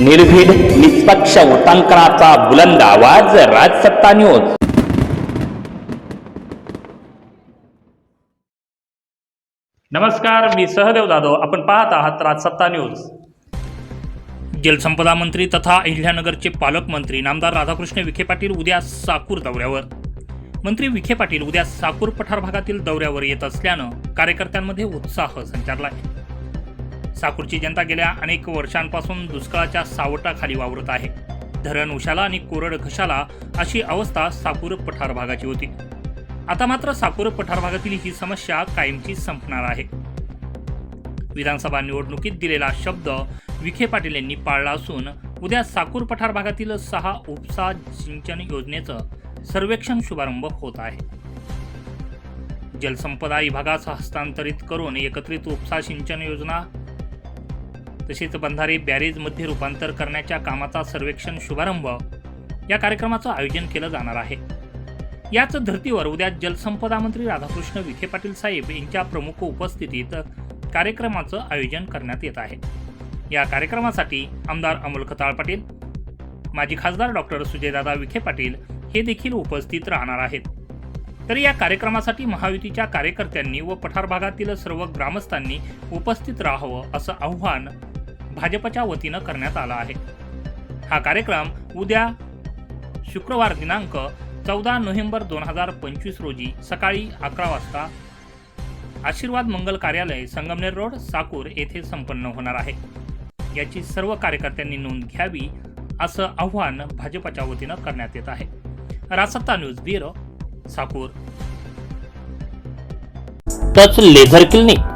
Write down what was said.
निर्भीड निष्पक्ष उटांकनाचा बुलंद आवाज राजसत्ता न्यूज. नमस्कार मी सहदेव जाधव. आपण पाहत आहात राजसत्ता न्यूज. जलसंपदा मंत्री तथा अहिल्यानगरचे पालकमंत्री नामदार राधाकृष्ण विखे पाटील उद्या साकूर दौऱ्यावर. मंत्री विखे पाटील उद्या साकूर पठार भागातील दौऱ्यावर येत असल्यानं कार्यकर्त्यांमध्ये उत्साह संचारला आहे साकूरची जनता गेल्या अनेक वर्षांपासून दुष्काळाच्या सावटाखाली वावरत आहे. धरण उशाला आणि कोरड घशाला अशी अवस्था साकूर पठार भागाची होती. आता मात्र साकूर पठार भागातील ही समस्या कायमची संपणार आहे. विधानसभा निवडणुकीत दिलेला शब्द विखे पाटील यांनी पाळला असून उद्या साकूर पठार भागातील सहा उपसा सिंचन योजनेचं सर्वेक्षण शुभारंभ होत आहे. जलसंपदा विभागास हस्तांतरित करून एकत्रित उपसा सिंचन योजना तसेच बंधारे बॅरेजमध्ये रूपांतर करण्याच्या कामाचा सर्वेक्षण शुभारंभ या कार्यक्रमाचं आयोजन केलं जाणार आहे. याच धर्तीवर उद्या जलसंपदा मंत्री राधाकृष्ण विखे पाटील साहेब यांच्या प्रमुख उपस्थितीत कार्यक्रमाचं आयोजन करण्यात येत आहे. या कार्यक्रमासाठी आमदार अमोल खताळ पाटील माजी खासदार डॉक्टर सुजयदादा विखे पाटील हे देखील उपस्थित राहणार आहेत. तर या कार्यक्रमासाठी महायुतीच्या कार्यकर्त्यांनी व पठार भागातील सर्व ग्रामस्थांनी उपस्थित राहावं असं आव्हान भाजपच्या वतीनं करण्यात आला आहे. हा कार्यक्रम उद्या शुक्रवार दिनांक चौदा नोव्हेंबर दोन हजार पंचवीस रोजी सकाळी अकरा वाजता आशीर्वाद मंगल कार्यालय संगमनेर रोड साकूर येथे संपन्न होणार आहे. याची सर्व कार्यकर्त्यांनी नोंद घ्यावी असं आव्हान भाजपच्या वतीनं करण्यात येत आहे. रासत्ता news bureau Sakur. Touch laser clinic.